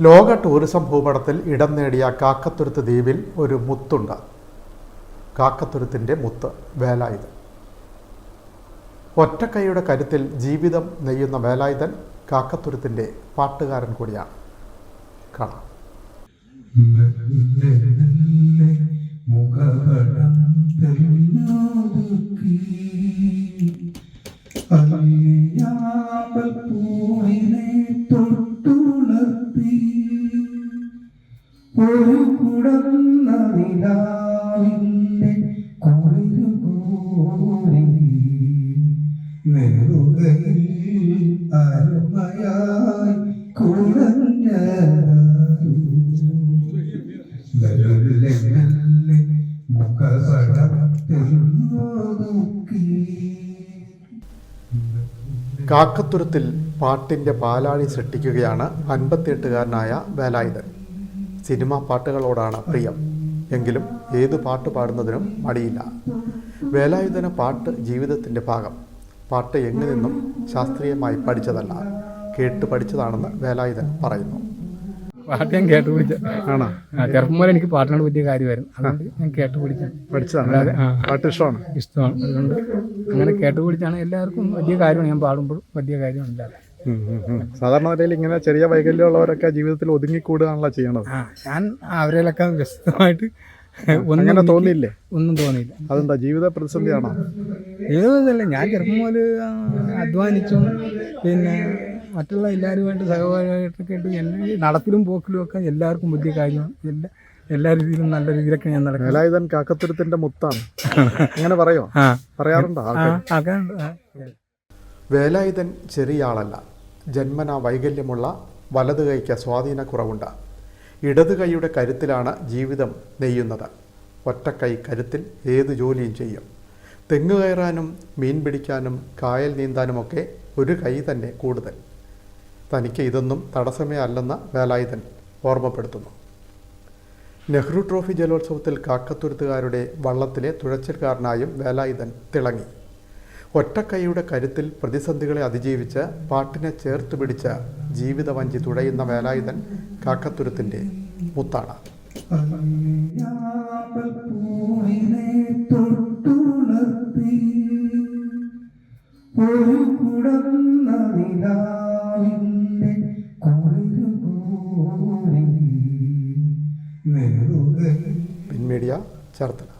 ലോക ടൂറിസം ഭൂപടത്തിൽ ഇടം നേടിയ കാക്കത്തുരുത്ത് ദ്വീപിൽ ഒരു മുത്തുണ്ട്. കാക്കത്തുരുത്തിന്റെ മുത്ത് വേലായുധൻ. ഒറ്റക്കൈയുടെ കരുത്തിൽ ജീവിതം നെയ്യുന്ന വേലായുധൻ കാക്കത്തുരുത്തിന്റെ പാട്ടുകാരൻ കൂടിയാണ്. കാണാം. മെല്ലെ ഒരു കുടന്ന നിലാവിന്റെ കുളിരു കോരി. നെറുകയിൽ അരുമയായി. കാക്കത്തുരുത്തിൽ പാട്ടിന്റെ പാലാഴി സൃഷ്ടിക്കുകയാണ് അൻപത്തിയെട്ടുകാരനായ വേലായുധൻ സിനിമാ പാട്ടുകളോടാണ് പ്രിയം. എങ്കിലും ഏത് പാട്ട് പാടുന്നതിനും മടിയില്ല. വേലായുധന പാട്ട് ജീവിതത്തിന്റെ ഭാഗം. പാട്ട് എങ്ങനെയെന്നും നിന്നും ശാസ്ത്രീയമായി പഠിച്ചതല്ല. കേട്ട് പഠിച്ചതാണെന്ന് വേലായുധൻ പറയുന്നു. പാട്ട് ഞാൻ കേട്ട് പിടിച്ച ആണോ? ചെറുപ്പം പോലെ എനിക്ക് പാട്ടിനോട് പറ്റിയ കാര്യമായിരുന്നു. അതുകൊണ്ട് ഞാൻ കേട്ട് പിടിച്ചു പഠിച്ചതാണ്. പാട്ട് ഇഷ്ടമാണ്. ഇഷ്ടമാണ്. അതുകൊണ്ട് അങ്ങനെ കേട്ട് പിടിച്ചാണ് എല്ലാവർക്കും വലിയ കാര്യമാണ്. ഞാൻ പാടുമ്പോഴും വലിയ കാര്യമാണ് സാധാരണ നിലയിൽ ഇങ്ങനെ ചെറിയ വൈകല്യമുള്ളവരൊക്കെ ജീവിതത്തിൽ ഒതുങ്ങിക്കൂടുകയാണല്ലോ ചെയ്യണത്. ഞാൻ അവരിലൊക്കെ വ്യക്തമായിട്ട് ഒന്നും അങ്ങനെ തോന്നിയില്ലേ? ഒന്നും തോന്നിയില്ല. അതെന്താ ജീവിത പ്രതിസന്ധിയാണോ? ജീവിതമല്ല ഞാൻ ചെറുപ്പം മുതൽ അധ്വാനിച്ചും പിന്നെ മറ്റുള്ള എല്ലാവരുമായിട്ട് സഹപാഠികളായിട്ടൊക്കെ ആയിട്ട് എന്നെ നടപ്പിലും പോക്കിലും ഒക്കെ എല്ലാവർക്കും വലിയ കാര്യമാണ് എല്ലാ എല്ലാ രീതിയിലും നല്ല രീതിയിലൊക്കെ ഞാൻ നടക്കും. വേലായുധൻ കാക്കത്തുരുത്തിന്റെ മുത്താണ്. അങ്ങനെ പറയോ? പറയാറുണ്ടോ ആൾക്കാരുണ്ട് വേലായുധൻ ചെറിയ ആളല്ല. ജന്മന വൈകല്യമുള്ള വലത് കൈക്ക് സ്വാധീനക്കുറവുണ്ട്. ഇടത് കൈയുടെ കരുത്തിലാണ് ജീവിതം നെയ്യുന്നത്. ഒറ്റക്കൈ കരുത്തിൽ ഏത് ജോലിയും ചെയ്യും. തെങ്ങ് കയറാനും മീൻ പിടിക്കാനും കായൽ നീന്താനുമൊക്കെ ഒരു കൈ തന്നെ കൂടുതൽ. തനിക്ക് ഇതൊന്നും തടസ്സമേ അല്ലെന്ന് വേലായുധൻ ഓർമ്മപ്പെടുത്തുന്നു. നെഹ്റു ട്രോഫി ജലോത്സവത്തിൽ കാക്കത്തുരുത്തുകാരുടെ വള്ളത്തിലെ തുഴച്ചിൽക്കാരനായും വേലായുധൻ തിളങ്ങി. ഒറ്റക്കൈയുടെ കരുത്തിൽ പ്രതിസന്ധികളെ അതിജീവിച്ച് പാട്ടിനെ ചേർത്ത് പിടിച്ച ജീവിതവഞ്ചി തുഴയുന്ന വേലായുധൻ കാക്കത്തുരുത്തിന്റെ മുത്താണ്. ഒരു ചേർത്തല